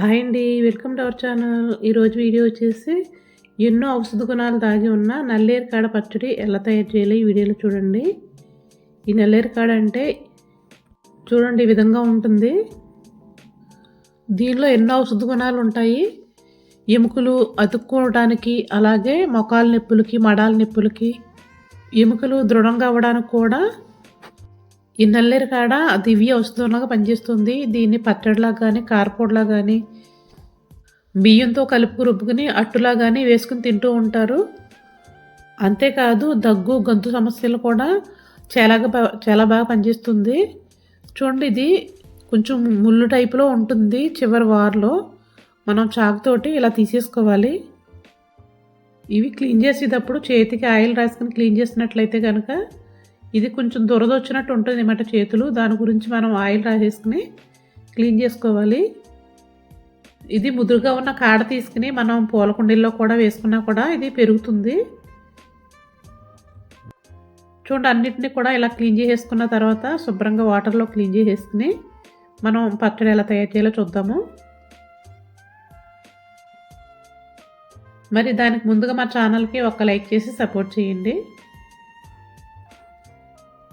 Hi అండి welcome to our channel. ఈరోజు video వచ్చేసి ఎన్నో ఔషధ గుణాలు దాగి ఉన్న నల్లేరు కాడ పచ్చడి ఎలా తయారు చేయాలి ఈ వీడియోలో చూడండి. ఈ నల్లేరు కాడ అంటే చూడండి ఈ విధంగా ఉంటుంది. దీనిలో ఎన్నో ఔషధ గుణాలు ఉంటాయి. ఎముకలు అతుక్కోవడానికి అలాగే మొకాల నొప్పులకి మడాల నొప్పులకి ఎముకలు దృఢంగా అవ్వడానికి కూడా ఈ నల్లేరు కాడ దివ్య ఔషధంలాగా పనిచేస్తుంది. దీన్ని పచ్చడిలా కానీ కారపొడిలా కానీ బియ్యంతో కలుపు రుబ్బుకుని అట్టులా కానీ వేసుకుని తింటూ ఉంటారు. అంతేకాదు దగ్గు గొంతు సమస్యలు కూడా చాలా చాలా బాగా పనిచేస్తుంది. చూడండి ఇది కొంచెం ముళ్ళు టైపులో ఉంటుంది చివరి వార్లో. మనం చాకుతోటి ఇలా తీసేసుకోవాలి. ఇవి క్లీన్ చేసేటప్పుడు చేతికి ఆయిల్ రాసుకుని క్లీన్ చేసినట్లయితే కనుక ఇది కొంచెం దురద వచ్చినట్టు ఉంటుంది అన్నమాట చేతులు. దాని గురించి మనం ఆయిల్ రాసేసుకుని క్లీన్ చేసుకోవాలి. ఇది ముదురుగా ఉన్న కాడ తీసుకుని మనం పూల కుండీల్లో కూడా వేసుకున్నా కూడా ఇది పెరుగుతుంది. చూడండి అన్నిటిని కూడా ఇలా క్లీన్ చేసేసుకున్న తర్వాత శుభ్రంగా వాటర్లో క్లీన్ చేసేసుకుని మనం పచ్చడి ఎలా తయారు చేయాలో చూద్దాము. మరి దానికి ముందుగా మా ఛానల్కి ఒక లైక్ చేసి సపోర్ట్ చేయండి.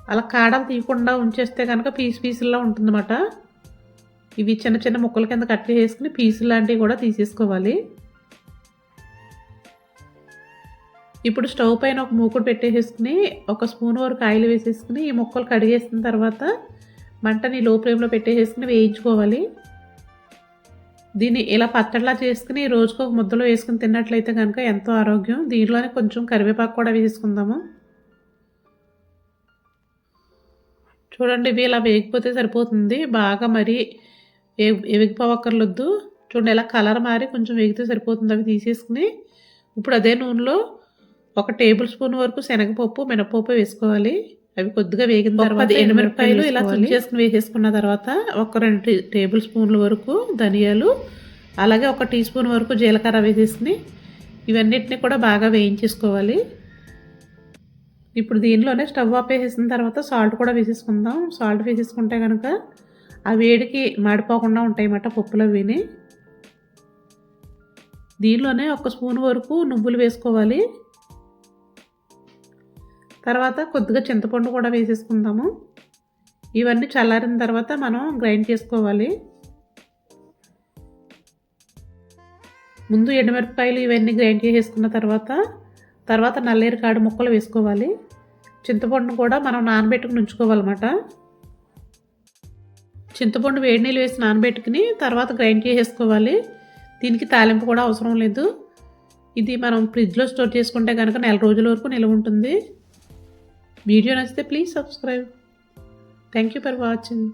అలా కాడలు తీయకుండా ఉంచేస్తే కనుక పీస్ పీసుల్లో ఉంటుందన్నమాట. ఇవి చిన్న చిన్న ముక్కల కింద కట్ చేసుకుని పీసులు లాంటివి కూడా తీసేసుకోవాలి. ఇప్పుడు స్టవ్ పైన ఒక మూకుడు పెట్టేసేసుకుని ఒక స్పూన్ వరకు ఆయిల్ వేసేసుకుని ఈ ముక్కలు కడిగేసిన తర్వాత మంటని లో ఫ్లేమ్లో పెట్టేసేసుకుని వేయించుకోవాలి. దీన్ని ఇలా పచ్చడిలా చేసుకుని రోజుకు ఒక ముద్దలో వేసుకుని తిన్నట్లయితే కనుక ఎంతో ఆరోగ్యం. దీంట్లోనే కొంచెం కరివేపాకు కూడా వేసుకుందాము చూడండి ఇవి ఇలా వేగిపోతే సరిపోతుంది. బాగా మరి ఎగిపోవక్కర్లొద్దు చూడండి ఇలా కలర్ మారి కొంచెం వేగితే సరిపోతుంది అవి తీసేసుకుని. ఇప్పుడు అదే నూనెలో ఒక టేబుల్ స్పూన్ వరకు శనగపప్పు మినపప్పు వేసుకోవాలి. అవి కొద్దిగా వేగిన తర్వాత ఎండుమిరపకాయలు ఇలా తుంచి చేసుకుని వేసేసుకున్న తర్వాత ఒక రెండు టేబుల్ స్పూన్ల వరకు ధనియాలు అలాగే ఒక టీ స్పూన్ వరకు జీలకర్ర వేసేసుకుని ఇవన్నిటిని కూడా బాగా వేయించేసుకోవాలి. ఇప్పుడు దీనిలోనే స్టవ్ ఆపేసేసిన తర్వాత సాల్ట్ కూడా వేసేసుకుందాం. సాల్ట్ వేసేసుకుంటే కనుక ఆ వేడికి మాడిపోకుండా ఉంటాయి అన్నమాట పప్పులు అవిని దీనిలోనే ఒక స్పూన్ వరకు నువ్వులు వేసుకోవాలి. తర్వాత కొద్దిగా చింతపండు కూడా వేసేసుకుందాము. ఇవన్నీ చల్లారిన తర్వాత మనం గ్రైండ్ చేసుకోవాలి. ముందు ఎండుమిరపకాయలు ఇవన్నీ గ్రైండ్ చేసేసుకున్న తర్వాత తర్వాత నల్లేరు కాడు ముక్కలు వేసుకోవాలి. చింతపండును కూడా మనం నానబెట్టుకుని ఉంచుకోవాలన్నమాట చింతపండు వేడి నీళ్ళు వేసి నానబెట్టుకుని తర్వాత గ్రైండ్ చేసేసుకోవాలి. దీనికి తాలింపు కూడా అవసరం లేదు. ఇది మనం ఫ్రిడ్జ్లో స్టోర్ చేసుకుంటే కనుక నెల రోజుల వరకు నిల్వ ఉంటుంది. వీడియో నచ్చితే please subscribe. Thank you for watching